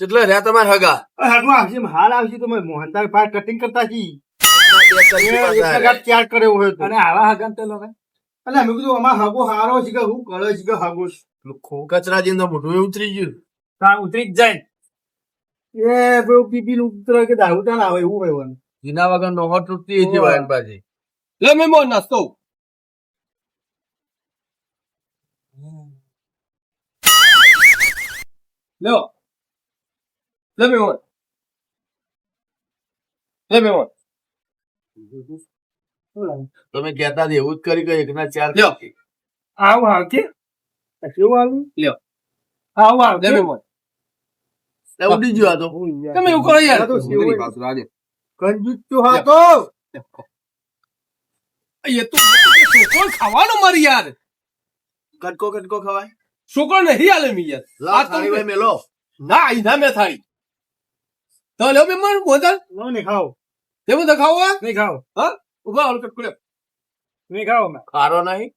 કેટલા રહ્યા તમારે હગા? હાગો આવશે હાલ આવશે તો મેં મોહનદાર પાર કટિંગ કરતા છી. ત્યાર કર્યો હોય અને આવા હગા તે લોકો એટલે અમે કીધું અમાર હગો હારો છે કે હું કરે છે કે હાગો છે. કચરાજી નું મોઢું ઉતરી ગયું. ત્યાં ઉતરી જ જાય. એ પેલું પીપી નું ઉતરે કે દારૂ ના આવે એવું કહેવાનું જીના વગર નોહર તૂટતી હતી. વાયન પાછી. લે મેમો નાસ્તો. લ્યો. લે મેમો લે મેમો તમે કહેતા હતા એવું જ કરી કે એકના ચાર લ્યો. આવું કે? કેવું આવું આવ લે મેમો એ ઉડી ગયો તો. તમે એવું કરો યાર. કંજૂસ તો એ તો છોકરો ખાવાનો મારી યાર. કટકો કટકો ખવાય. છોકરો નહીં આલે મી યાર. આ તો ભાઈ મેલો. ના મે થાળી તો લ્યો મેમો બોતલ. નો ને ખાઓ. તેવું તો ખાવા નહીં ખાઓ. ઊભા હાલ કટકો નહીં ખાઓ મેં ખારો નહીં.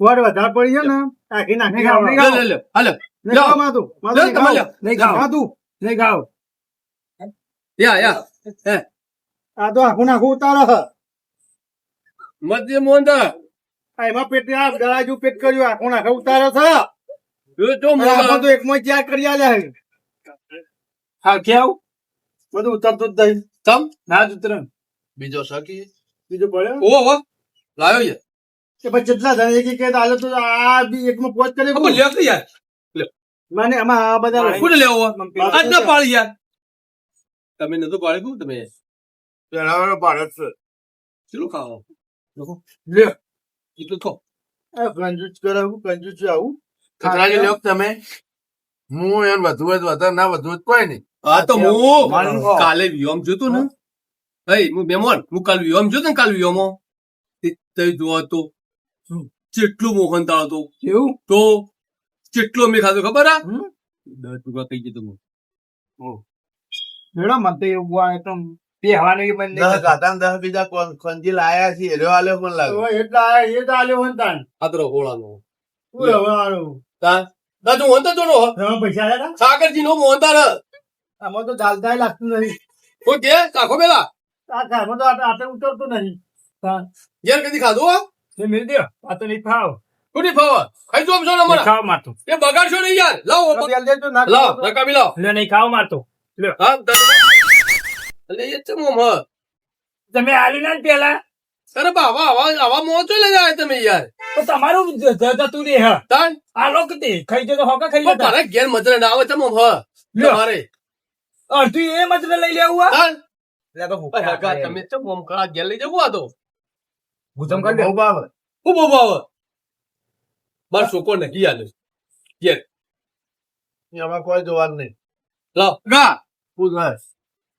સ્વાદ વધારે પડી જાય ને આખી નાખી નહીં ખાવા. લે લે નહીં નહીં. નહીં યા યા. આ તો આખું નાખું ઉતારો છે. મધ્ય મોંદા આ એમાં પેટ આ ગળાજુ પેટ કર્યું આખું નાખું ઉતારો છે. એ તો આમાં તો એકમાં ચાર કરી આલ્યા હે હા કેવું બધું ઉતરતું જ નહીં તમ ના જ ઉતરે. બીજો શકી બીજો પડ્યો? ઓ ઓ લાયો યાર. કે પછી જેટલા જણ એક કે આલે તો આ બી એકમાં પોચ કરી લે કે યાર. મને આમાં આ બધા કોને લેવો આજ ના પાડી યાર. તમે નતો પાડી કું તમે? પેલાવાનો ભારત છે. ચલો ખાઓ લે. કેટલું ખો. એ કંજૂસ કરાવું કંજૂસ આવું. ખતરાની લ્યો તમે. હું એમ વધુ જ વધારે ના વધુ જ કોઈ નહીં. હા તો હું કાલે વિયોમ જોતો ને? ભાઈ હું બેમોન હું કાલ વિયોમ જોતો ને કાલ વિયોમો તે જોવો તો કેટલું મોહન તાળ હતો. એવું? તો કેટલો મેં ખાધો ખબર આ? દસ રૂપિયા કહી દીધું હું મેડમ મને તો એવું આ એકદમ બેહવાનું એ મને દસ ગાતા દસ બીજા કોણ- ખંજી લાયા છે એરો આલ્યો પણ લાગ્યો એટલે એટલા આયા, એ તો આલ્યો હોય ને તાન. આદરો હોળાનો હવે આનું? તાન દાદુ હું. તો જોનો પૈસા આલ્યા સાગરજી નો મોહન તાળ આમાં તો ચાલતા લાગતું નથી. કોઈ કે? કાખો પેલા? આ ઘરમાં તો આટલે ઉતરતું નથી. ઘેર કદી ખાધું હો? એ મિલ દો આ તો નહીં ખાઓ કોની ફાવા ખાઈ જો છો અમારા. ખાઓ મારતો એ બગાડશો નહીં યાર. લાવો. તેલ દેજો, ના લાવ તો. રકાબી લાવ. લે નહીં ખાવ મારતો હા એટલે એ તો મોમ. હ તમે આલી ના પેલા. અરે બાવા આવા આવા મોં તો લઈ જાય તમે યાર. તો તમારું જ- તું જતું રે હા. તાન આ લોકો તે. ખાઈ જતો હોકા ખાઈ જતા. મારા ઘેર મજરે ના આવે છે મોમ. હ લ્યો. તમારે. અડધું એ મતલબ લઈ લેવું આ લે તો તમે તો ખા ઘેર લઈ જવું આ તો. દે. બહુ ભાવે. હું બહુ ભાવ. માર છોકરો નથી આલે એમાં કોઈ જોવાનું નહીં. લાવ. ગા. પૂછ.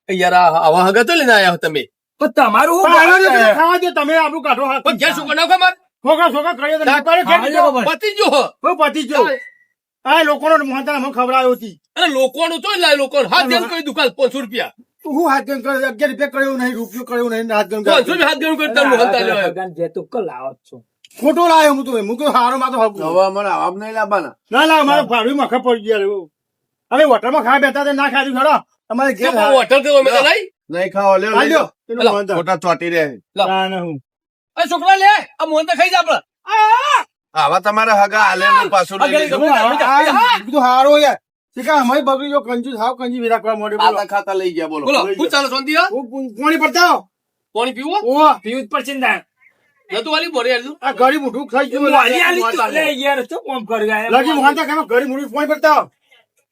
યાર આવા હગા તો લઈને આવ્યા હો તમે. પણ તમારું જો? ખાવા દે તમે આપણું કાઢો હાથ. પણ જ્યાં છોકરો નાખો માર? છોકરા છોકરા કરીએ તો. પતી જો હું. પતી ગયો. આ લોકોનો મોહનથાળ ખબર ખવડાવ્યો હતી. અરે લોકોનું તો લાય લોકો હાથ ગેમ કરી દુકાન પાંચસો રૂપિયા હું હાથ ગણ કરે અગિયાર રૂપિયા કર્યો નહીં રૂપિયો કર્યો નહીં હાથ ગણ પાંચસો હાથ ગેમ કરતા મોહન તાલ્યો ભગવાન જે તું કલ આવો છો ખોટો લાવ્યો હું તો હું કહ્યું હારો માં તો હગું. હવે અમારે આવામ નહીં લાવવાના ના ના મારે ભાડું મખા પડી ગયા અમે હોટલમાં ખાવા બેઠા ના ખાધું ખરો અમારે ઘેર હોટલ તો અમે તો નહીં ખાવા લ્યો લઈ લ્યો. લો. ખોટા ચોટી ના, ના, હું. અરે છોકરા લે આ મોહન તો ખાઈ જા આપડે આવા તમારા હગા હાલે ને પાછું લઈ કીધું હારો યાર શીખા અમારી બગડી જો કંજૂસ હાવ કંજી વિરા કરવા માંડ્યો બોલો. ખાતા ખાતા લઈ ગયા બોલો. બોલો શું ચાલે શાંતિ હા? હું પુ- પોણી પડતા આવો. પાણી પીવું ઓહ, પીવું જ પડશે ને નતું વાલી મોરે યાર આ ગળી મોઢું ખાઈ ગયું મોલી આલી તું લે યાર શું કોમ કરી ગયા લાગી મોહનથાળ ખાવા ગળી મોઢું પોણી પડતા આવો.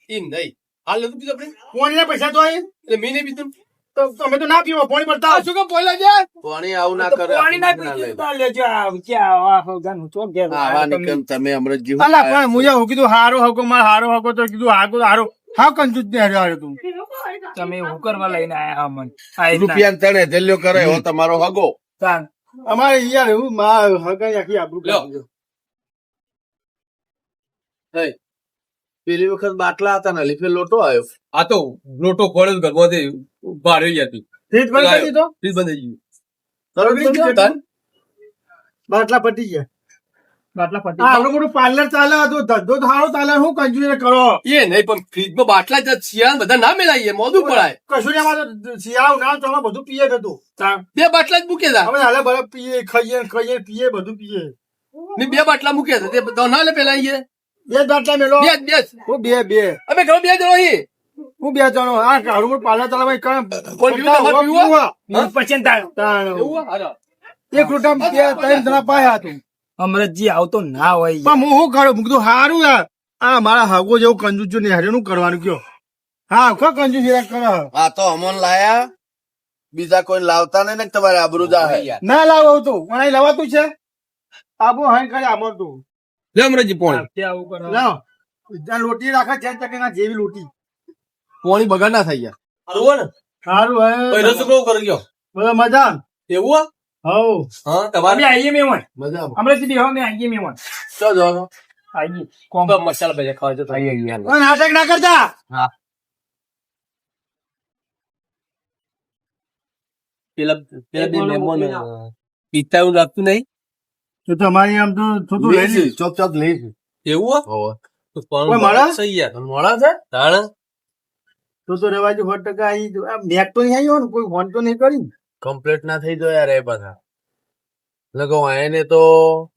એમ નહીં. હાલ નતું પીધું આપણે? પોણીના પૈસા તો અહીં. એટલે મી નહીં પીધું. તો તમે તો ના પીવો પાણી પડતા શું કે પોયલા જાય પાણી આવું ના કરે પાણી ના પીતું તો લેજો ક્યાં આ ગાનું તો કે? આવા નીકળ તમે હમણાં જીવ. અલા પણ મુજા હું કીધું હારો હકો માર હારો હકો તો કીધું હાકો હારો. હા કંજૂસ ને હાર્યો હાર્યો તું. તમે એવું કરવા લઈને આયા અમન. આ રૂપિયા તણે ધેલ્યો કરે હો તમારો હગો. અમારે યાર એવું માં હગા આખી આબરૂ લ્યો. કાઢી પેલી વખત બાટલા હતા ને લીફે લોટો આવ્યો. આ તો લોટો ખોળે ઘરમાંથી બહાર આવી જતી. ફ્રીજ બંધ કરી દીધો? ફ્રીજ બંધ થઈ ગયું? તાન? બાટલા પટી ગયા. બાટલા મોટું પાર્લર ચાલે તો ધંધો સારો ચાલે શું કંજુરી કરો? એ નહીં પણ ફ્રીજમાં બાટલા જ શિયાળ બધા ના મેળાઈએ મોધું પડાય. કશું ને શિયાળો ના બધું પીએ જ હતું. બે બાટલા જ મૂકે તા હાલે બરફ પીએ ખાઈએ ખાઈએ પીએ બધું પીએ. મેં બે બાટલા મૂકે છે તે ના લે પેલા બે જ બાટલા મેલો બે બે હું બે બે. અમે ઘણો બે જણો અહીં હું બે જણો. આ આવડું મોટું પાર્લર ચાલે કામ કોણ પીવું તમારે પીવું? હું? પછી તાર એવું હારો. એક રૂટા બે ત્રણ જણા પાયા હતું. અમરતજી આવતો ના હોય પણ હું શું કરું? કીધું હારું યાર. આ મારા હાગો જેવું કંજૂસ ને હારે કરવાનું કયો? હા કો કંજુ યાર હા આ તો અમોન લાયા. બીજા કોઈ લાવતા નહીં ને તમારે આબરૂ જાહે. ના લાવો તો મને અહીં લવાતું છે? આબુ હાઈ કરે આમર તું લે અમરજી પોણી. આવું કરો. લાવ લોટી રાખે છે ચકના જેવી લોટી પોણી બગાડ ના થઈ ગયા સારું હે રસગુલ્લો કરી ગયો બધા મજા એવું હવ હા અમે તમારે આવીએ મેમણ મજામાં અમરતજી બેહો અમે આવીએ મેમણ ચો જો છો? આવીએ કોમ મસાલા ભેજા ખાવા જતો ગયા ઓય, નાટક ના કરતા? પેલા પેલા બે મહેમાન પીતા એવું લાગતું નહીં? તો તમારી આમ તો થોડું લઈ લઈશ ચોક ચોક લઈશું. એવું મળે? સહી યાર. મળે છે? તાણ? તો તો રેવાજો સો ટકા અહીં તો આમ નેટ તો નહીં આવ્યો ને કોઈ ફોન તો નહીં કરી કમ્પ્લીટ ના થઈ જાય યાર એ બધા. લગો એને તો આવું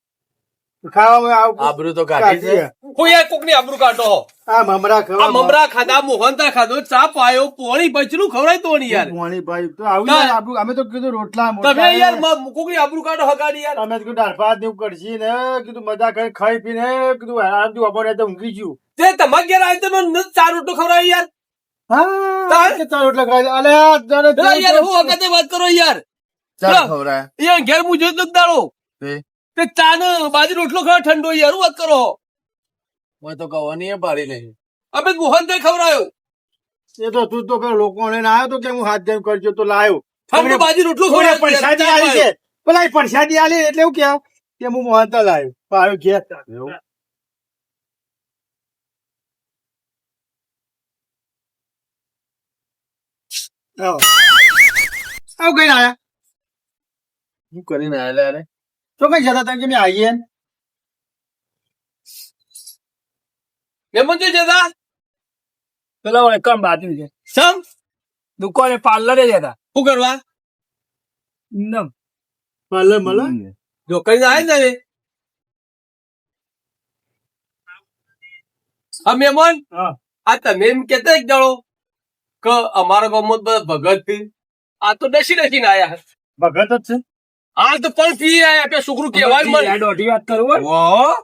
આબરૂ તો કાઢી છે. હું યાર કોકની આબરૂ કાઢો આ મમરા ખાવા મમરા ખાધા મોહનતા ખાધો ચા પાયો પોણી બચલું ખવડાય તો નહીં યાર. પાણી ભાઈ તો આવું. અમે તો કીધું રોટલા તમે યાર કોકની આબરૂ કાઢો હગાડી યાર. અમે કીધું કરશી ને કીધું મજા કરી ખાઈ પીને કીધું આરામથી અમર તો ઊંઘી ગયું. તે તમાર ઘેર આવી તો ચાર રોટલો ખવડાય યાર. હા ચાર રોટલા ખાઈ અલે યાર હું વખતે વાત કરો યાર. ચાલ હા. ખવડાય. યાર ઘેર હું જોઈ તો દાડો તે ચાને બાજી રોટલો ખા ઠંડો યાર હું વાત કરો. મેં તો કવાની એ પાડી નહીં અમે મોહન ખવરાયો એ તો તું તો પેલો લોકો ને આવ્યો તો કે હું હાથ જેમ કરજો તો લાયો. ઠંડો બાજી રોટલો થોડે પરસાદી આલી છે? પેલા પરસાદી આલી એટલે એવું કે કે હું મોહન તો લાવ્યો પાયો કે આવ. આવો આવું કઈ આયા. શું કરીને આયા રે તો કઈ જતા તમે કે આવીએ ને? જતા પેલા ઓલે કમ બાજુ છે સમ દુકાને પાર્લરે જતા શું કરવા નમ મળે મળે જો કઈ આવે ને હા મહેમાન હા. આ તમે એમ કેતા એક દાડો કે અમારા ગામમાં બધા ભગતથી આ તો ડસી ડસીને આયા ભગત જ છે આ તો પણ પી આયા પે છોકરું કહેવાય મને. આ દોઢી વાત કરું હો. વાહ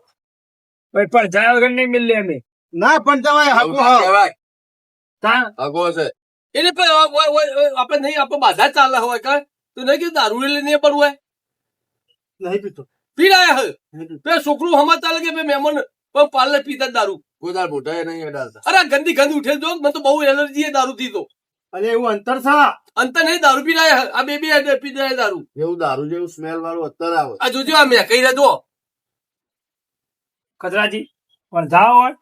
ભાઈ પણ જાય વગર નહીં મિલે અમે. ના પણ તમારે હાકુ કહેવાય. તા? આગો છે એટલે પણ આપણે નહીં આપણે બાધા ચાલે હોય કા? તો નહીં કીધું દારૂ લઈને પણ હોય નહીં પીતો. પી આયા હે? પે છોકરું હમા ચાલે કે પે મહેમાન પણ પાલે પીતા દારૂ? કોઈ દાર મોટા નહીં અડાડતા અરે ગંદી ગંદી ઉઠે જો મને તો બહુ એલર્જી હે દારૂ થી તો. અને એવું અંતર થા? અંતર નહીં દારૂ પી રહ્યા આ બે બે પી રહ્યા દારૂ. એવું દારૂ જેવું સ્મેલ વાળું અત્યારે આવે. આ જોજો આ મેં કહી રહ્યા કચરાજી પણ જાઓ હોય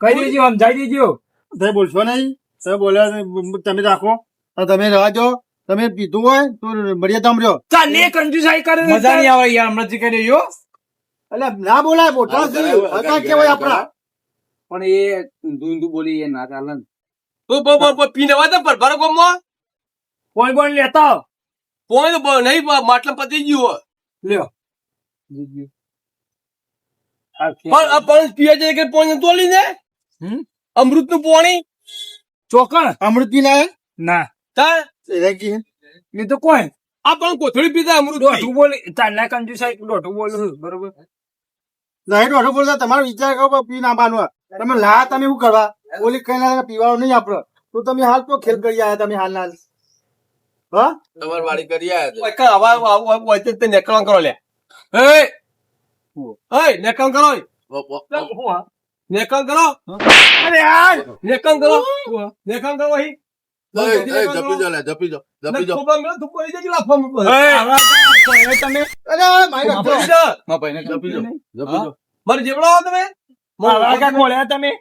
કઈ દેજો સમજાઈ દેજો. તમે બોલશો નહીં? તમે બોલ્યા તમે રાખો. તમે રહેવા જો તમે પીધું હોય તો મર્યાદામાં રહ્યો. ચાલે કંજુસાઈ કરે મજા નહીં આવે યાર હમણાં કરી જો એટલે ના બોલાય બોટા કેવાય આપણા? પણ એ ઊંધું બોલી એ ના ચાલે ને. તો બ- બ- બ- પીને વાતા પર ભરો ગમમાં કોઈ કોઈ લેતા આવો. પોઈ નહીં માટલા પતી ગયું હોય. લ્યો. પણ આ પણ પીવા જાય કે પોણી તોલી ને અમૃતનું પોણી? ચોકણ? અમૃત પી લાય ના. તા એ તો કોઈ. આ પણ કોથળી પીતા અમૃત દોઢું બોલી ચાલના કંજુસાઈ દોઢું બોલું છું બરોબર? નહીં દોઢું બોલતા તમારો વિચાર કરો પી ના બાનું તમે લા તમે એવું કરવા. ઓલી કઈ ના પીવાનું નહીં આપડે. તો તમે હાલ તો ખેલ કરી આયા તમે હાલ હાલ. હા? તમારી વાડી કરી આયા કા આવા આવા- આવા તે નેકળણ કરો લે. એ એ નેકળણ કરો? નેકળણ કરો. અરે યાર નેકળણ કરો. નેકળણ કરો તમે?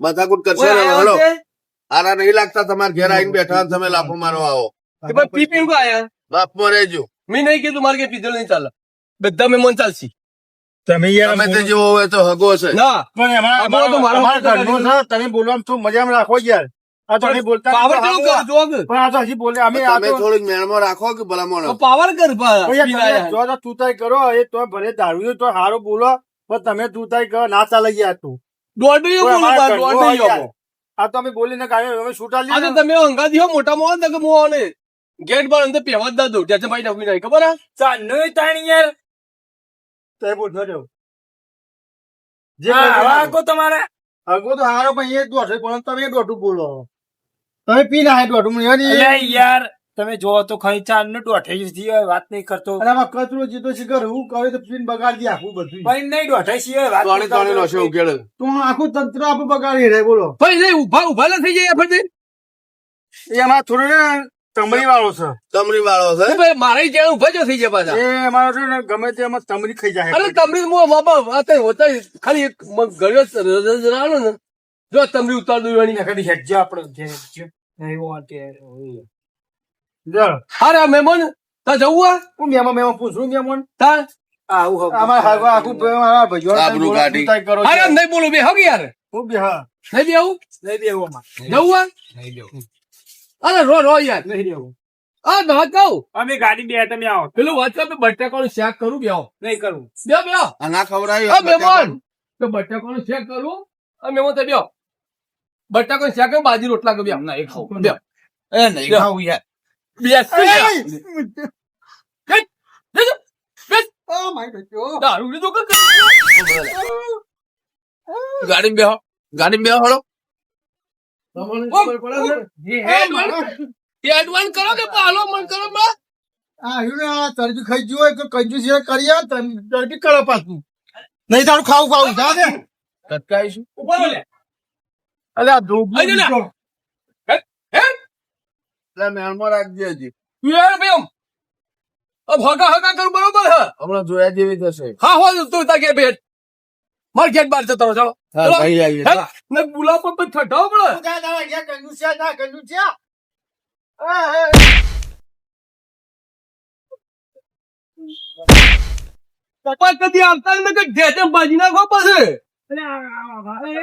માથાકૂટ કરશે હલો. આરા નહીં લાગતા તમારે ઘેર આવીને બેઠા તમે લાફો મારો આવો. કે ભાઈ પી પીને આયા? રહેજો. મેં નહીં કીધું મારે કે પીધેલ નહીં ચાલે. બધા મહેમાન ચાલશે. તમે યાર તમે જેવો હોય તો હગો છે. ના. પણ તો મારો તમે બોલવામાં શું મજામાં રાખો યાર? આ તો નહીં બોલતા પાવર કેવું કર? જો કે પણ આ તો હજી બોલે અમે આ તમે તો કર ના ચાલે યાર. તું. આ તો અમે બોલીને કાઢ્યો છૂટા તમે અંગા હો મોટા મોટા ને કે હું આને ગેટ પર અંદર પહેવા જ ના દઉં ત્યાં ભાઈ નકવી નહીં ખબર ચાલ તાણી યાર. તો બોલ ન જાવ જે આવા તમારે આગો તો હારો પણ એ દોઢ પણ તમે દોઢું બોલો. તમે પી ના દોઢ મને યાર તમે જોવો તો ખરી ચાંદ નો દોઢાઈ સિવાય વાત નહીં કરતો અને આમાં કચરો જીતો શિખર હું કહે તો પીન બગાડી દે આખું બધું ભાઈ નહીં દોઢાઈ સિવાય વાત નહીં તોણી નો છે ઉકેલ તું આખું તંત્ર આપ બગાડી રહે બોલો ભાઈ નહીં ઊભા ઊભા ના થઈ જાય ફરતી એ અમારા થોડું ને તમરી વાળો છે તમરી વાળો છે ભાઈ મારે જેણ ઊભા જો થઈ જાય પાછા એ અમારો છે ને ગમે તે એમાં તમરી ખાઈ જાય અરે તમરી મો બાબા આ હોતા ખાલી એક મ- ગળ્યો રાણો ને જો તમને ઉતાર દઉં એની નકરી આપણે જે. અરે મહેમાન તા જવું આ? હું મેમાં મેમાં પૂછું મેમોન તા? આવું હવે. અમારા હાગવા આખું મારા ભાઈઓ કાઢી. કરો અરે નહીં બોલું બે હગ યાર હું બી હા. નહીં બે નહીં બેહવું આમાં. જવું આ? નહીં બેહવું. અરે રો રો યાર. નહીં બેહવું. આ ના કહું. અમે ગાડી બે તમે આવો. પેલું વચ્ચે બટાકાનું શાક કરું બે નહીં કરવું બે બે ના ખવડાવી મહેમાન. તો બટાકાનું શાક કરું. આ તો બે આવો. બટાકાનું શાક અને બાજી રોટલા કે બે. આવો. નહીં ખાવું બે. એ નહીં ખાવ યાર. બે દારૂ લીધું કર ગાડી બેહો. ગાડી બેહો હળો. એડવાન કરો કે પાલો મન કરો બા આ ને તરબી ખાઈ હોય તો કંજૂસી કરીએ તર- તરબી કરો પાછું. નહીં તારું ખાવું ખાવું જા દે કટકાઈશું ઉપર લે અરે ધોબી દીકરો. હે? લે મેણમાં રાખજે હજી યાર બેમ હગા હગા કરું બરોબર હ? હમણાં જોયા જેવી થશે. હા હો તું તા કે બેટ બાર જતો રહો ચાલો. હા ભાઈ આવીએ ને બુલા પર પર ઠઠાવ પડે. કા દા કે કનું છે? ના કનું છે? પપ્પા કદી આવતા ને કે ઢેટે બાજી નાખો પાસે. અરે